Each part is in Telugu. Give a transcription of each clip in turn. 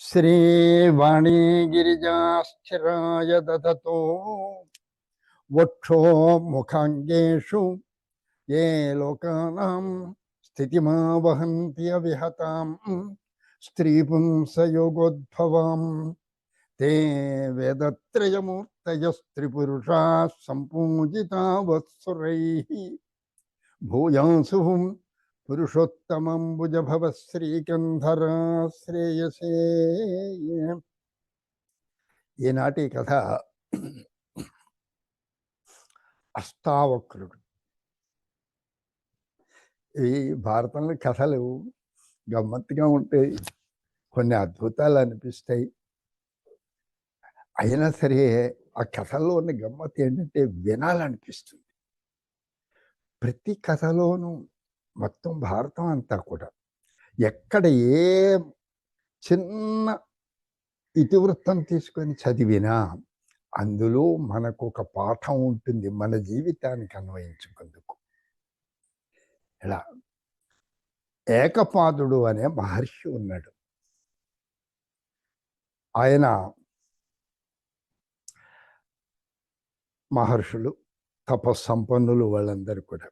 శ్రీవాణీగిరిజాశ్చిరాయ దదతో వక్షో ముఖాంగేషు ఏ లోకానాం స్థితిమావహంతి అవిహతాం స్త్రీ పుంసయోగోద్భవాం తే వేదత్రయమూర్తయస్త్రిపురుషా సంపూజితా వత్సురై భూయాంసు పురుషోత్తమంబుజభవ శ్రీకంధరా శ్రేయసే. ఈనాటి కథ అష్టావక్రుడు. ఈ భారతంలో కథలు గమ్మత్తుగా ఉంటాయి. కొన్ని అద్భుతాలు అనిపిస్తాయి. అయినా సరే ఆ కథల్లో ఉన్న గమ్మత్ ఏంటంటే వినాలనిపిస్తుంది. ప్రతి కథలోనూ మొత్తం భారతం అంతా కూడా. ఎక్కడ ఏ చిన్న ఇతివృత్తం తీసుకొని చదివినా అందులో మనకు ఒక పాఠం ఉంటుంది మన జీవితానికి అన్వయించుకుందుకు. ఇలా ఏకపాదుడు అనే మహర్షి ఉన్నాడు. ఆయన మహర్షులు తపస్సంపన్నులు వాళ్ళందరూ కూడా.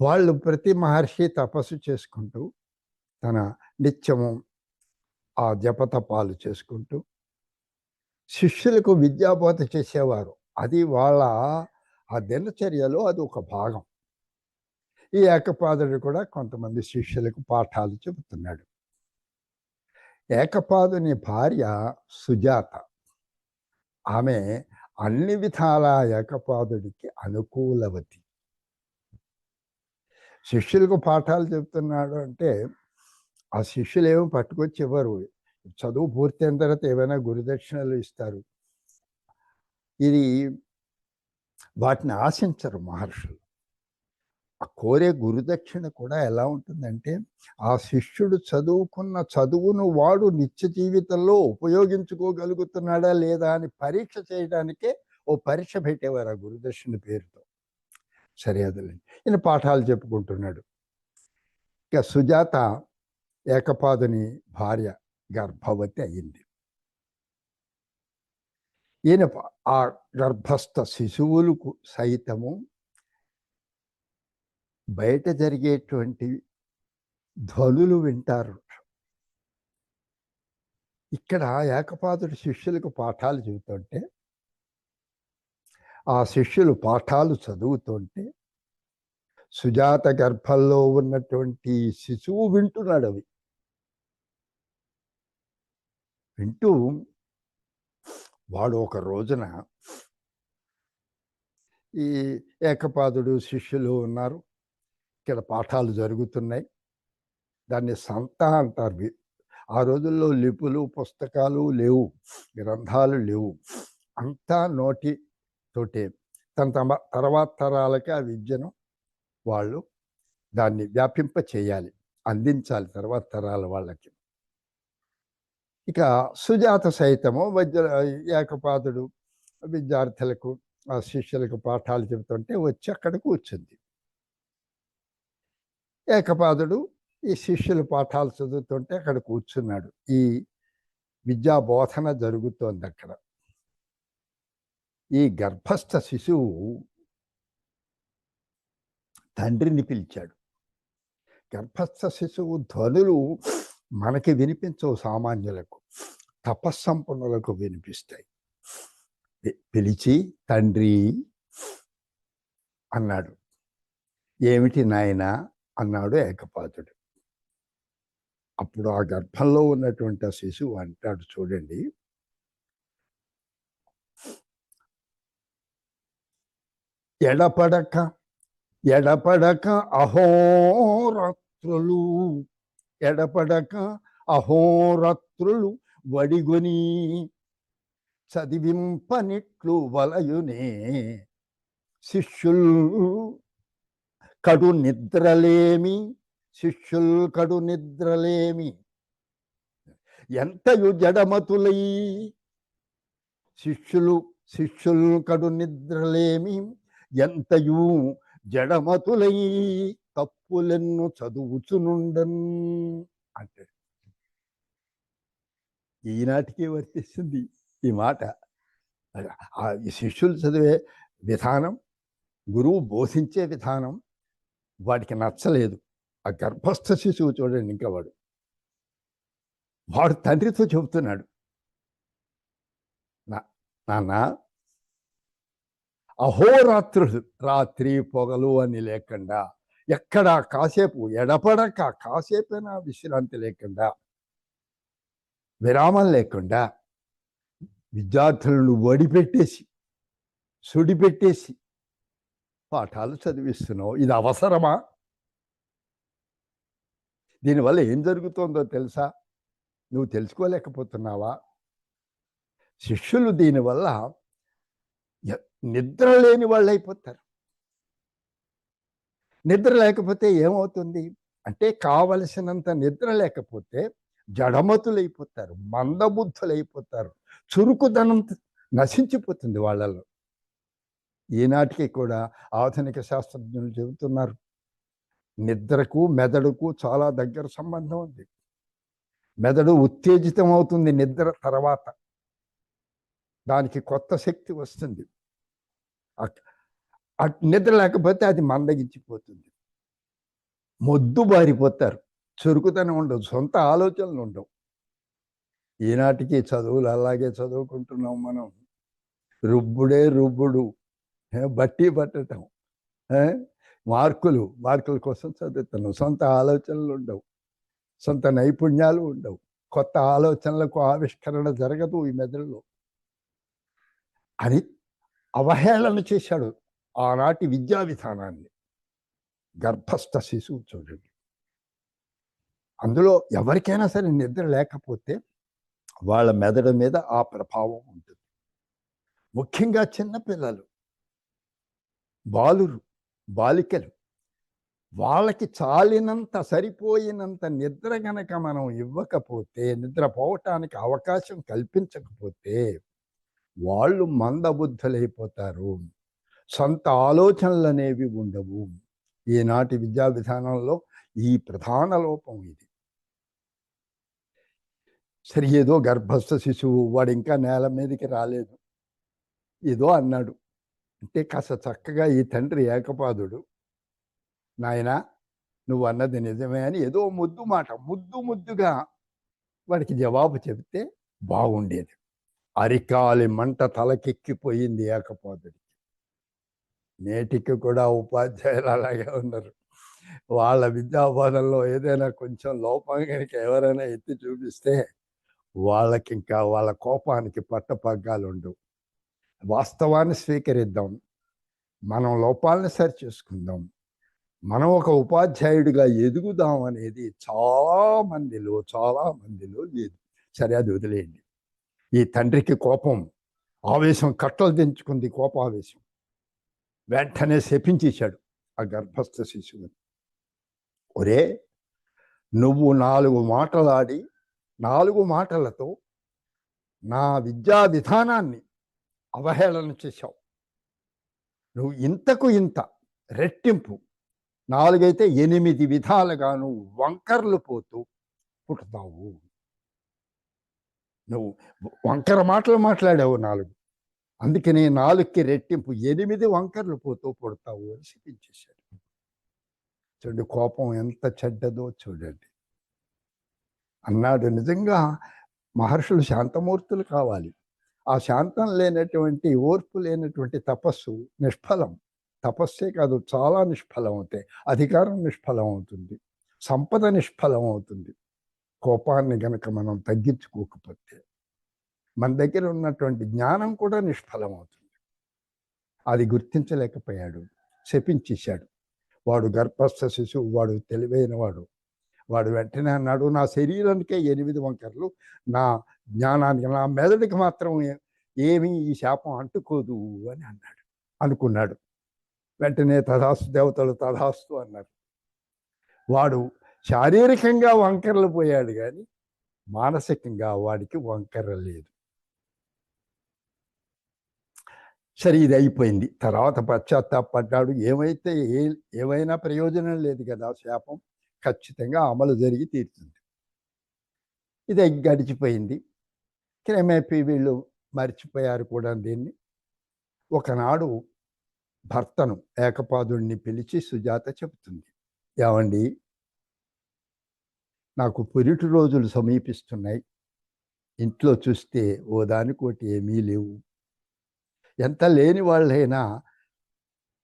వాళ్ళు ప్రతి మహర్షి తపస్సు చేసుకుంటూ తన నిత్యము ఆ జపతపాలు చేసుకుంటూ శిష్యులకు విద్యాబోధ చేసేవారు. అది వాళ్ళ ఆ దినచర్యలో అది ఒక భాగం. ఈ ఏకపాదుడు కూడా కొంతమంది శిష్యులకు పాఠాలు చెబుతున్నాడు. ఏకపాదుని భార్య సుజాత. ఆమె అన్ని విధాల ఏకపాదుడికి అనుకూలవతి. శిష్యులకు పాఠాలు చెప్తున్నాడు అంటే ఆ శిష్యులు ఏమో పట్టుకొచ్చి ఇవ్వరు. చదువు పూర్తయిన తర్వాత ఏమైనా గురుదక్షిణలు ఇస్తారు. ఇది వాటిని ఆశించరు మహర్షులు. ఆ కోరే గురుదక్షిణ కూడా ఎలా ఉంటుందంటే ఆ శిష్యుడు చదువుకున్న చదువును వాడు నిత్య జీవితంలో ఉపయోగించుకోగలుగుతున్నాడా లేదా అని పరీక్ష చేయడానికే ఓ పరీక్ష పెట్టేవారు ఆ గురుదక్షిణ పేరుతో. సరే ఈయన పాఠాలు చెప్పుకుంటున్నాడు. ఇక సుజాత ఏకపాదుని భార్య గర్భవతి అయింది. ఈయన ఆ గర్భస్థ శిశువులకు సైతము బయట జరిగేటువంటి ధ్వనులు వింటారు. ఇక్కడ ఏకపాదుడు శిష్యులకు పాఠాలు చెబుతుంటే ఆ శిష్యులు పాఠాలు చదువుతుంటే సుజాత గర్భంలో ఉన్నటువంటి శిశువు వింటున్నాడు అవి. వింటూ వాడు ఒక రోజున ఈ ఏకపాదుడు శిష్యులు ఉన్నారు. ఇక్కడ పాఠాలు జరుగుతున్నాయి. దాన్ని సంత అంటారు ఆ రోజుల్లో లిపులు పుస్తకాలు లేవు. గ్రంథాలు లేవు. అంతా నోటి తోటే తన తమ తర్వాత తరాలకి ఆ విద్యను వాళ్ళు దాన్ని వ్యాపింప చేయాలి అందించాలి తర్వాత తరాల వాళ్ళకి. ఇక సుజాత సైతము వైద్య ఏకపాదుడు విద్యార్థులకు ఆ శిష్యులకు పాఠాలు చెబుతుంటే వచ్చి అక్కడ కూర్చుంది. ఏకపాదుడు ఈ శిష్యులు పాఠాలు చదువుతుంటే అక్కడ కూర్చున్నాడు. ఈ విద్యా బోధన జరుగుతోంది అక్కడ. ఈ గర్భస్థ శిశువు తండ్రిని పిలిచాడు. గర్భస్థ శిశువు ధ్వనులు మనకి వినిపించవు సామాన్యులకు. తపస్సంపన్నులకు వినిపిస్తాయి. పిలిచి తండ్రి అన్నాడు. ఏమిటి నాయన అన్నాడు ఏకపాతుడు అప్పుడు ఆ గర్భంలో ఉన్నటువంటి ఆ శిశువు అంటాడు చూడండి ఎడపడక ఎడపడక అహోరాత్రులు ఎడపడక అహోరాత్రులు వడిగొని చదివింపనిట్లు వలయునే. శిష్యుల్ కడు నిద్రలేమి శిష్యుల్ కడు నిద్రలేమి. ఎంతయు జడమతులై శిష్యులు శిష్యుల్ కడు నిద్రలేమి. ఎంతయు జడమతులై తప్పులెన్ను చదువుచునుండన్ అంటే ఈనాటికి వర్తిస్తుంది ఈ మాట. ఆ ఈ శిష్యులు చదివే విధానం గురువు బోధించే విధానం వాడికి నచ్చలేదు. ఆ గర్భస్థ శిశువు చూడండి ఇంకా వాడు. వాడు తండ్రితో చెబుతున్నాడు నా నాన్న అహోరాత్రులు రాత్రి పొగలు అని లేకుండా ఎక్కడ కాసేపు ఎడపడక కాసేపైనా విశ్రాంతి లేకుండా విరామం లేకుండా విద్యార్థులను వడిపెట్టేసి సుడిపెట్టేసి పాఠాలు చదివిస్తున్నావు. ఇది అవసరమా? దీనివల్ల ఏం జరుగుతుందో తెలుసా? నువ్వు తెలుసుకోలేకపోతున్నావా? శిష్యులు దీనివల్ల నిద్ర లేని వాళ్ళు అయిపోతారు నిద్ర లేకపోతే ఏమవుతుంది? అంటే కావలసినంత నిద్ర లేకపోతే జడమతులైపోతారు మందబుద్ధులైపోతారు చురుకుదనం నశించిపోతుంది వాళ్ళలో. ఈనాటికి కూడా ఆధునిక శాస్త్రజ్ఞులు చెబుతున్నారు నిద్రకు మెదడుకు చాలా దగ్గర సంబంధం ఉంది. మెదడు ఉత్తేజితం అవుతుంది నిద్ర తర్వాత. దానికి కొత్త శక్తి వస్తుంది. నిద్ర లేకపోతే అది మందగించిపోతుంది. మొద్దు బారిపోతారు. చురుకుతనం ఉండదు. సొంత ఆలోచనలు ఉండవు. ఈనాటికి చదువులు అలాగే చదువుకుంటున్నాం మనం. రుబ్బుడే రుబ్బుడు. బట్టి పట్టడం మార్కులు మార్కుల కోసం చదువుతున్నాం. సొంత ఆలోచనలు ఉండవు. సొంత నైపుణ్యాలు ఉండవు. కొత్త ఆలోచనలకు ఆవిష్కరణ జరగదు ఈ మెదడులో. అని అవహేళన చేశాడు ఆనాటి విద్యా విధానాన్ని. గర్భస్థ శిశువు చూడండి. అందులో ఎవరికైనా సరే నిద్ర లేకపోతే వాళ్ళ మెదడు మీద ఆ ప్రభావం ఉంటుంది. ముఖ్యంగా చిన్నపిల్లలు బాలురు బాలికలు వాళ్ళకి చాలినంత సరిపోయినంత నిద్ర గనక మనం ఇవ్వకపోతే నిద్ర పోవటానికి అవకాశం కల్పించకపోతే వాళ్ళు మందబుద్ధులైపోతారు. సొంత ఆలోచనలు అనేవి ఉండవు. ఈనాటి విద్యా విధానంలో ఈ ప్రధాన లోపం ఇది. సరి ఏదో గర్భస్థ శిశువు వాడు ఇంకా నేల మీదకి రాలేదు. ఏదో అన్నాడు. అంటే కాస్త చక్కగా ఈ తండ్రి ఏకపాదుడు. నాయనా నువ్వు అన్నది నిజమే అని ఏదో ముద్దు మాట ముద్దు ముద్దుగా వాడికి జవాబు చెబితే బాగుండేది. అరికాలి మంట తలకెక్కిపోయింది ఏకపాదుడికి. నేటికి కూడా ఉపాధ్యాయులు అలాగే ఉన్నారు. వాళ్ళ విద్యాబోధనలో ఏదైనా కొంచెం లోపం కనుక ఎవరైనా ఎత్తి చూపిస్తే వాళ్ళకి ఇంకా వాళ్ళ కోపానికి పట్టపగ్గాలు ఉండవు. వాస్తవాన్ని స్వీకరిద్దాం. మనం లోపాలను సరి చేసుకుందాం మనం ఒక ఉపాధ్యాయుడిగా ఎదుగుదాం అనేది చాలా మందిలో చాలా మందిలో లేదు. సరే అది వదిలేయండి. ఈ తండ్రికి కోపం ఆవేశం కట్టలు తెంచుకుంది కోపావేశం వెంటనే శపించేశాడు ఆ గర్భస్థ శిశువుని ఒరే నువ్వు నాలుగు మాటలాడి నాలుగు మాటలతో నా విద్యా విధానాన్ని అవహేళన చేశావు. నువ్వు ఇంతకు ఇంత రెట్టింపు నాలుగైతే ఎనిమిది విధాలుగాను వంకర్లు పోతూ పుట్టుతావు నువ్వు వంకర మాటలు మాట్లాడావు నాలుగు. అందుకని నాలుగుకి రెట్టింపు ఎనిమిది వంకరలు పోతూ పుడతావు అని శపించేశాడు. చూడండి కోపం ఎంత చెడ్డదో చూడండి. అన్నాడు నిజంగా మహర్షులు శాంతమూర్తులు కావాలి. ఆ శాంతం లేనటువంటి ఓర్పు లేనటువంటి తపస్సు నిష్ఫలం. తపస్సే కాదు చాలా నిష్ఫలం అవుతాయి. అధికారం నిష్ఫలం అవుతుంది. సంపద నిష్ఫలం అవుతుంది. కోపాన్ని గనక మనం తగ్గించుకోకపోతే మన దగ్గర ఉన్నటువంటి జ్ఞానం కూడా నిష్ఫలం అవుతుంది అది గుర్తించలేకపోయాడు శపించేశాడు. వాడు గర్భస్థ శిశువు వాడు తెలివైన వాడు వాడు వెంటనే అన్నాడు నా శరీరానికే ఎనిమిది వంకర్లు నా జ్ఞానానికి నా మెదడుకి మాత్రం ఏమీ ఈ శాపం అంటుకోదు అని అన్నాడు. అనుకున్నాడు. వెంటనే తథాస్తు దేవతలు తథాస్తు అన్నారు. వాడు శారీరకంగా వంకరలు పోయాడు కానీ మానసికంగా వాడికి వంకర లేదు. సరే ఇది అయిపోయింది. తర్వాత పశ్చాత్తాపడ్డాడు. ఏమైతే ఏ ఏమైనా ప్రయోజనం లేదు కదా శాపం ఖచ్చితంగా అమలు జరిగి తీరుతుంది. ఇది గడిచిపోయింది. క్రమేపీ వీళ్ళు మర్చిపోయారు కూడా దీన్ని. ఒకనాడు భర్తను ఏకపాదుడిని పిలిచి సుజాత చెబుతుంది. ఏమండి? నాకు పురిటి రోజులు సమీపిస్తున్నాయి. ఇంట్లో చూస్తే ఓ దానికోటి ఏమీ లేవు. ఎంత లేని వాళ్ళైనా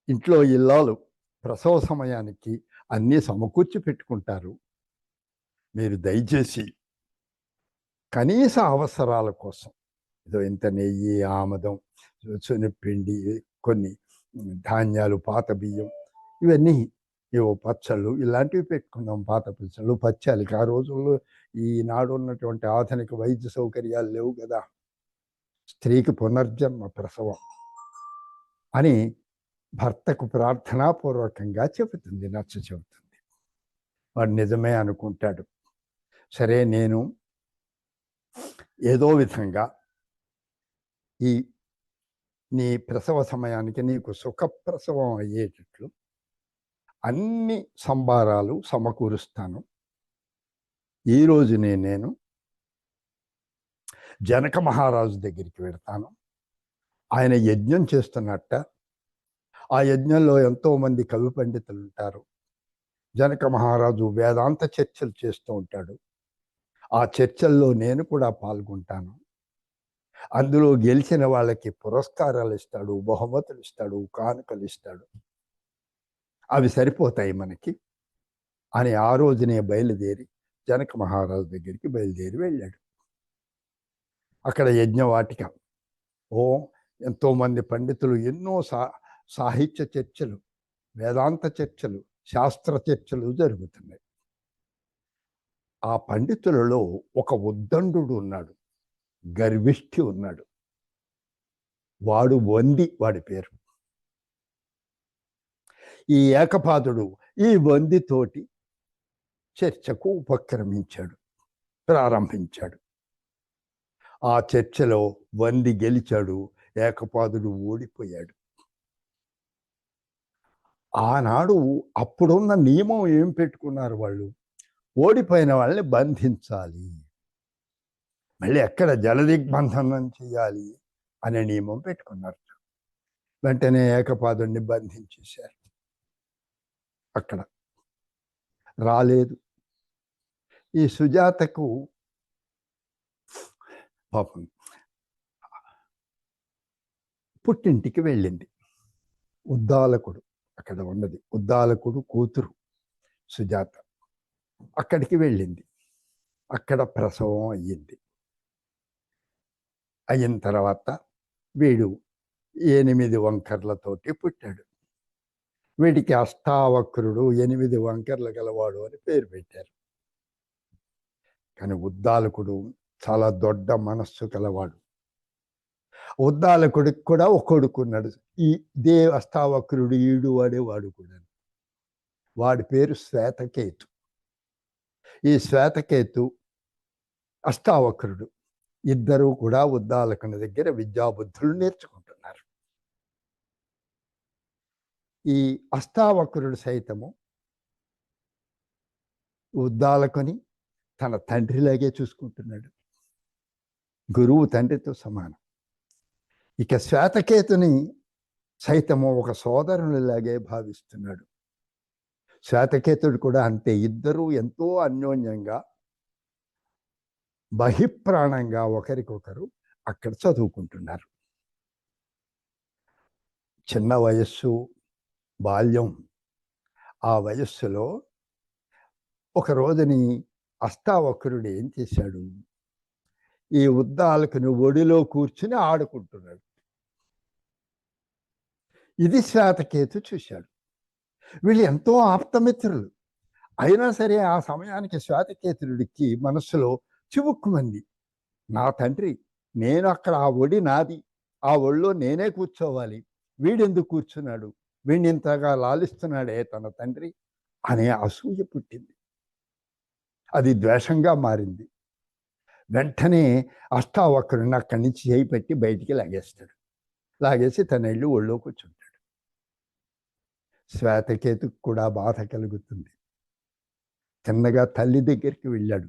ఇంట్లో ఇల్లాలు ప్రసవ సమయానికి అన్నీ సమకూర్చి పెట్టుకుంటారు. మీరు దయచేసి కనీస అవసరాల కోసం ఏదో ఇంత నెయ్యి ఆమదం శనగపిండి కొన్ని ధాన్యాలు పాత బియ్యం ఇవన్నీ ఏవో పచ్చళ్ళు ఇలాంటివి పెట్టుకున్నాం పాత పచ్చళ్ళు పచ్చాలకి ఆ రోజుల్లో ఈనాడు ఉన్నటువంటి ఆధునిక వైద్య సౌకర్యాలు లేవు కదా. స్త్రీకి పునర్జన్మ ప్రసవం అని భర్తకు ప్రార్థనాపూర్వకంగా చెబుతుంది నచ్చ చెబుతుంది. వాడు నిజమే అనుకుంటాడు. సరే నేను ఏదో విధంగా ఈ నీ ప్రసవ సమయానికి నీకు సుఖప్రసవం అయ్యేటట్లు అన్ని సంబారాలు సమకూరుస్తాను. ఈ రోజునే నేను జనక మహారాజు దగ్గరికి వెళ్తాను. ఆయన యజ్ఞం చేస్తున్నట్ట. ఆ యజ్ఞంలో ఎంతోమంది కవి పండితులు ఉంటారు. జనక మహారాజు వేదాంత చర్చలు చేస్తూ ఉంటాడు. ఆ చర్చల్లో నేను కూడా పాల్గొంటాను. అందులో గెలిచిన వాళ్ళకి పురస్కారాలు ఇస్తాడు బహుమతులు ఇస్తాడు కానుకలు ఇస్తాడు. అవి సరిపోతాయి మనకి. అని ఆ రోజునే బయలుదేరి జనక మహారాజు దగ్గరికి బయలుదేరి వెళ్ళాడు. అక్కడ యజ్ఞవాటిక. ఓ ఎంతోమంది పండితులు ఎన్నో సా సాహిత్య చర్చలు వేదాంత చర్చలు శాస్త్ర చర్చలు జరుగుతున్నాయి. ఆ పండితులలో ఒక ఉద్దండు ఉన్నాడు. గర్విష్ఠి ఉన్నాడు. వాడు వంది వాడి పేరు. ఈ ఏకపాదుడు ఈ వందితోటి చర్చకు ఉపక్రమించాడు ప్రారంభించాడు. ఆ చర్చలో వంది గెలిచాడు ఏకపాదుడు ఓడిపోయాడు. ఆనాడు అప్పుడున్న నియమం ఏం పెట్టుకున్నారు వాళ్ళు? ఓడిపోయిన వాళ్ళని బంధించాలి. మళ్ళీ ఎక్కడ జలదిగ్బంధనం చేయాలి అనే నియమం పెట్టుకున్నారు. వెంటనే ఏకపాదుడిని బంధించేశారు. అక్కడ. రాలేదు. ఈ సుజాతకు పాపం పుట్టింటికి వెళ్ళింది. ఉద్దాలకుడు అక్కడ ఉన్నది. ఉద్దాలకుడు కూతురు సుజాత అక్కడికి వెళ్ళింది. అక్కడ ప్రసవం అయ్యింది. అయిన తర్వాత వీడు ఎనిమిది వంకర్లతోటి పుట్టాడు. వీడికి అష్టావక్రుడు ఎనిమిది వంకర్లు గలవాడు అని పేరు పెట్టారు. కానీ ఉద్దాలకుడు చాలా దొడ్డ మనస్సు కలవాడు. ఉద్దాలకుడికి కూడా ఒక కొడుకున్నాడు ఈ దే అష్టావక్రుడు ఈడు వాడే వాడు కూడా. వాడి పేరు శ్వేతకేతు. ఈ శ్వేతకేతు అష్టావక్రుడు. ఇద్దరూ కూడా ఉద్దాలకుని దగ్గర విద్యాబుద్ధులు నేర్చుకుంటారు. ఈ అష్టావక్రుడు సైతము ఉద్దాలకొని తన తండ్రిలాగే చూసుకుంటున్నాడు. గురువు తండ్రితో సమానం. ఇక శ్వేతకేతుని సైతము ఒక సోదరునిలాగే భావిస్తున్నాడు. శ్వేతకేతుడు కూడా అంతే ఇద్దరూ ఎంతో అన్యోన్యంగా బహిప్రాణంగా ఒకరికొకరు అక్కడ చదువుకుంటున్నారు. చిన్న వయస్సు బాల్యం ఆ వయస్సులో ఒక రోజుని అష్టావక్రుడు ఏం చేశాడు? ఈ ఉద్దాలకుని ఒడిలో కూర్చుని ఆడుకుంటున్నాడు. ఇది శ్వేతకేతు చూశాడు. వీళ్ళు ఎంతో ఆప్తమిత్రులు. అయినా సరే ఆ సమయానికి శ్వేతకేతుడికి మనస్సులో చివుక్కుమంది. నా తండ్రి నేను అక్కడ ఆ ఒడి నాది. ఆ ఒళ్ళో నేనే కూర్చోవాలి. వీడెందుకు కూర్చున్నాడు? వీణింతగా ఇంతగా లాలిస్తున్నాడే తన తండ్రి అనే అసూయ పుట్టింది. అది ద్వేషంగా మారింది. వెంటనే అష్టావక్రుని అక్కడి నుంచి చేయి పెట్టి బయటికి లాగేస్తాడు. లాగేసి తన ఇల్లు ఒళ్ళో కూర్చుంటాడు. శ్వేతకేతుకు కూడా బాధ కలుగుతుంది. చిన్నగా తల్లి దగ్గరికి వెళ్ళాడు.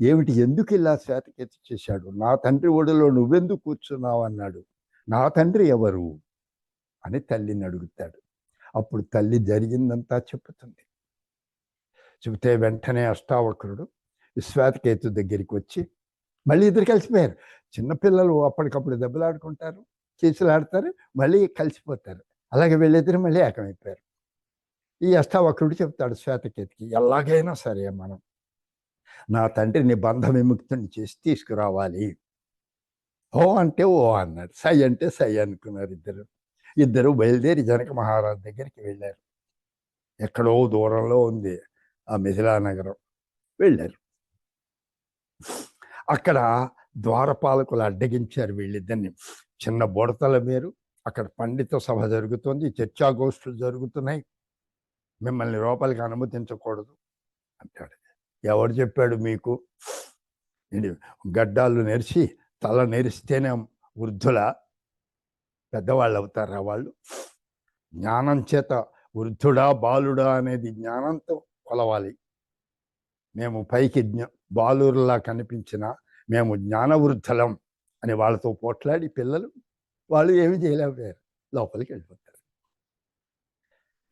ఏమిటి ఎందుకు ఇలా శ్వేతకేతు చేశాడు? నా తండ్రి ఒడిలో నువ్వెందుకు కూర్చున్నావు అన్నాడు నా తండ్రి ఎవరు? అని తల్లిని అడుగుతాడు. అప్పుడు తల్లి జరిగిందంతా చెప్పుతుంది. చెబితే వెంటనే అష్టావక్రుడు శ్వేతకేతు దగ్గరికి వచ్చి మళ్ళీ ఇద్దరు కలిసిపోయారు. చిన్నపిల్లలు అప్పటికప్పుడు దెబ్బలాడుకుంటారు చేతులాడతారు మళ్ళీ కలిసిపోతారు. అలాగే వీళ్ళిద్దరు మళ్ళీ ఏకమైపోయారు. ఈ అష్టావక్రుడు చెప్తాడు శ్వేతకేతికి ఎలాగైనా సరే మనం నా తండ్రిని బంధ విముక్తుని చేసి తీసుకురావాలి. ఓ అంటే ఓ అన్నాడు సై అంటే సై అనుకున్నారు ఇద్దరు. ఇద్దరు బయలుదేరి జనక మహారాజు దగ్గరికి వెళ్ళారు. ఎక్కడో దూరంలో ఉంది ఆ మిథిలా నగరం. వెళ్ళారు. అక్కడ ద్వారపాలకులు అడ్డగించారు వీళ్ళిద్దరిని. చిన్న బుడతల మీరు అక్కడ పండిత సభ జరుగుతుంది చర్చాగోష్ఠులు జరుగుతున్నాయి. మిమ్మల్ని లోపలికి అనుమతించకూడదు అంటాడు. ఎవరు చెప్పాడు మీకు? గడ్డాలు నెరిసి తల నెరిస్తేనే వృద్ధుల? పెద్దవాళ్ళు అవుతారా వాళ్ళు? జ్ఞానం చేత వృద్ధుడా బాలుడా అనేది జ్ఞానంతో కొలవాలి. మేము పైకి జ్ఞా బాలురులా కనిపించిన మేము జ్ఞానవృద్ధలం అని వాళ్ళతో పోట్లాడి పిల్లలు వాళ్ళు ఏమి చేయలేకపోయారు. లోపలికి వెళ్ళిపోతారు.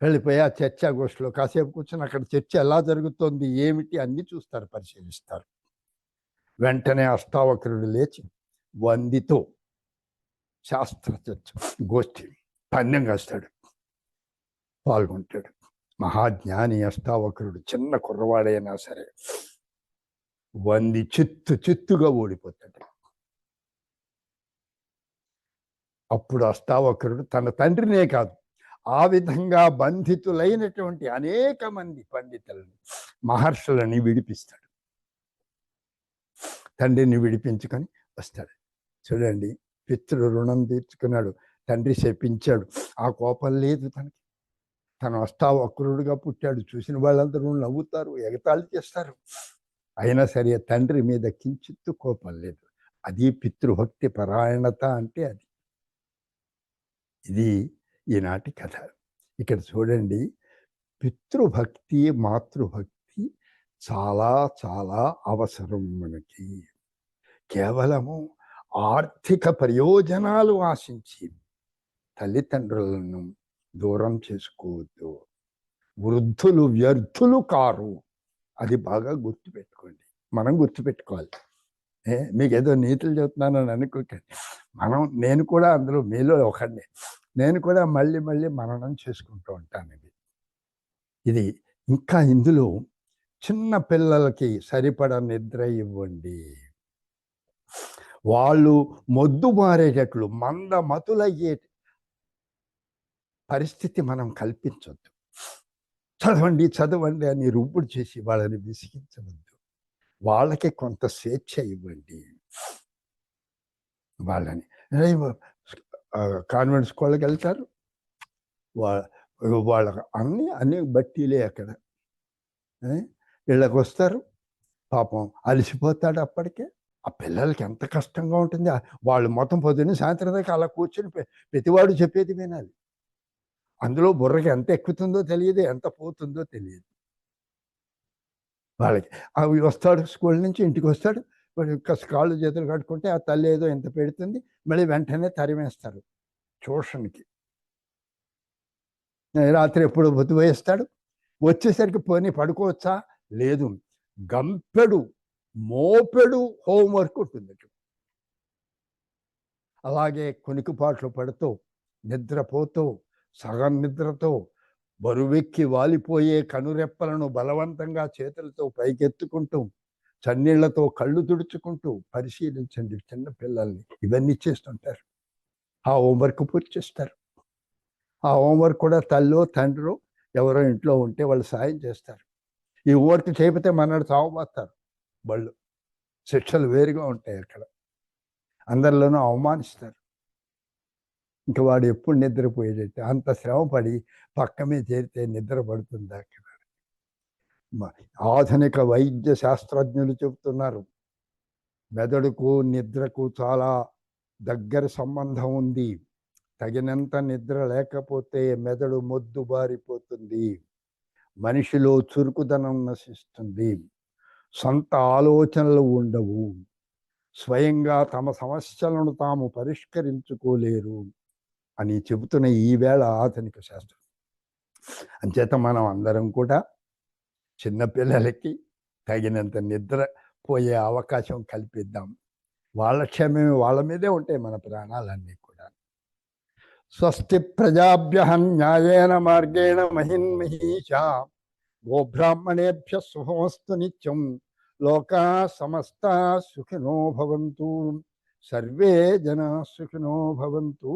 వెళ్ళిపోయి ఆ చర్చా గోష్ఠిలో కాసేపు కూర్చొని అక్కడ చర్చ ఎలా జరుగుతోంది ఏమిటి అన్నీ చూస్తారు పరిశీలిస్తారు. వెంటనే అష్టావక్రుడు లేచి వందితో శాస్త్ర చర్చ గోష్ఠి పన్నెం కాస్తాడు పాల్గొంటాడు. మహాజ్ఞాని అష్టావకరుడు చిన్న కుర్రవాడైనా సరే వంది చిత్తు చిత్తుగా ఓడిపోతాడు. అప్పుడు అష్టావకరుడు తన తండ్రినే కాదు ఆ విధంగా బంధితులైనటువంటి అనేక మంది పండితులని మహర్షులని విడిపిస్తాడు. తండ్రిని విడిపించుకొని వస్తాడు. చూడండి పిత్రుడు రుణం తీర్చుకున్నాడు. తండ్రి శపించాడు. ఆ కోపం లేదు తనకి. తను అష్టావక్రుడుగా పుట్టాడు. చూసిన వాళ్ళందరూ నవ్వుతారు ఎగతాళి చేస్తారు. అయినా సరే తండ్రి మీద కించిత్తు కోపం లేదు. అది పితృభక్తి పరాయణత అంటే అది. ఇది ఈనాటి కథ. ఇక్కడ చూడండి. పితృభక్తి మాతృభక్తి చాలా చాలా అవసరం మనకి. కేవలము ఆర్థిక ప్రయోజనాలు ఆశించి తల్లిదండ్రులను దూరం చేసుకోవద్దు. వృద్ధులు వ్యర్థులు కారు. అది బాగా గుర్తుపెట్టుకోండి. మనం గుర్తుపెట్టుకోవాలి. ఏ మీకు ఏదో నీతులు చెప్తున్నానని అనుకోకండి మనం నేను కూడా అందులో మీలో ఒకడిని. నేను కూడా మళ్ళీ మళ్ళీ మననం చేసుకుంటూ ఉంటాను ఇది. ఇది ఇంకా ఇందులో చిన్న పిల్లలకి సరిపడ నిద్ర ఇవ్వండి. వాళ్ళు మొద్దు మారేటట్లు మంద మతులయ్యే పరిస్థితి మనం కల్పించొద్దు. చదవండి చదవండి అని రుబ్బుడు చేసి వాళ్ళని విసిగించవద్దు. వాళ్ళకి కొంత స్వేచ్ఛ ఇవ్వండి. వాళ్ళని. కాన్వెంట్ స్కూళ్ళకి వెళ్తారు. వా వాళ్ళ అన్ని అన్ని బట్టీలే అక్కడ. వీళ్ళకి వస్తారు పాపం అలసిపోతాడు అప్పటికే. ఆ పిల్లలకి ఎంత కష్టంగా ఉంటుంది. వాళ్ళు మొత్తం పొద్దున్న సాయంత్రం దాకా అలా కూర్చొని ప్రతివాడు చెప్పేది వినాలి. అందులో బుర్రకి ఎంత ఎక్కుతుందో తెలియదు ఎంత పోతుందో తెలియదు. వాళ్ళకి అవి వస్తాడు స్కూల్ నుంచి ఇంటికి వస్తాడు. వాడు కాళ్ళు చేతులు కట్టుకుంటే ఆ తల్లి ఏదో ఎంత పెడుతుంది. మళ్ళీ వెంటనే తరిమేస్తారు ట్యూషన్కి. రాత్రి ఎప్పుడు బొద్దు వేస్తాడు వచ్చేసరికి పోనీ పడుకోవచ్చా? లేదు. గంపెడు మోపెడు హోంవర్క్ ఉంటుంది అలాగే కొనికిపాట్లు పడుతూ నిద్రపోతూ సగం నిద్రతో బరువెక్కి వాలిపోయే కనురెప్పలను బలవంతంగా చేతులతో పైకెత్తుకుంటూ చన్నీళ్ళతో కళ్ళు తుడుచుకుంటూ పరిశీలించండి చిన్న పిల్లల్ని. ఇవన్నీ చేస్తుంటారు. ఆ హోంవర్క్ పూర్తి చేస్తారు. ఆ హోంవర్క్ కూడా తల్లో తండ్రో ఎవరో ఇంట్లో ఉంటే వాళ్ళు సాయం చేస్తారు. ఈ హోంవర్క్ చేయకపోతే మనడు చావబోస్తారు బళ్ళు. శిక్షలు వేరుగా ఉంటాయి అక్కడ. అందరిలోనూ అవమానిస్తారు. ఇంకా వాడు ఎప్పుడు నిద్రపోయేటట్టు అంత శ్రమ పడి పక్కమే చేరితే నిద్ర పడుతుంది అక్కడ. ఆధునిక వైద్య శాస్త్రజ్ఞులు చెబుతున్నారు. మెదడుకు నిద్రకు చాలా దగ్గర సంబంధం ఉంది. తగినంత నిద్ర లేకపోతే మెదడు మొద్దు బారిపోతుంది. మనిషిలో చురుకుదనం నశిస్తుంది. సొంత ఆలోచనలు ఉండవు. స్వయంగా తమ సమస్యలను తాము పరిష్కరించుకోలేరు అని చెబుతున్న ఈవేళ ఆధునిక శాస్త్రం. అంచేత మనం అందరం కూడా చిన్నపిల్లలకి తగినంత నిద్ర పోయే అవకాశం కల్పిద్దాం. వాళ్ళ క్షేమమే వాళ్ళ మీదే ఉంటాయి మన ప్రాణాలన్నీ కూడా. స్వస్తి ప్రజాభ్య న్యాయేన మార్గేణ మహిన్మహీషా गोब्राह्मणेभ्य शुभमस्तु नित्यं लोका समस्ता सुखिनो भवन्तु सर्वे जनाः सुखिनो भवन्तु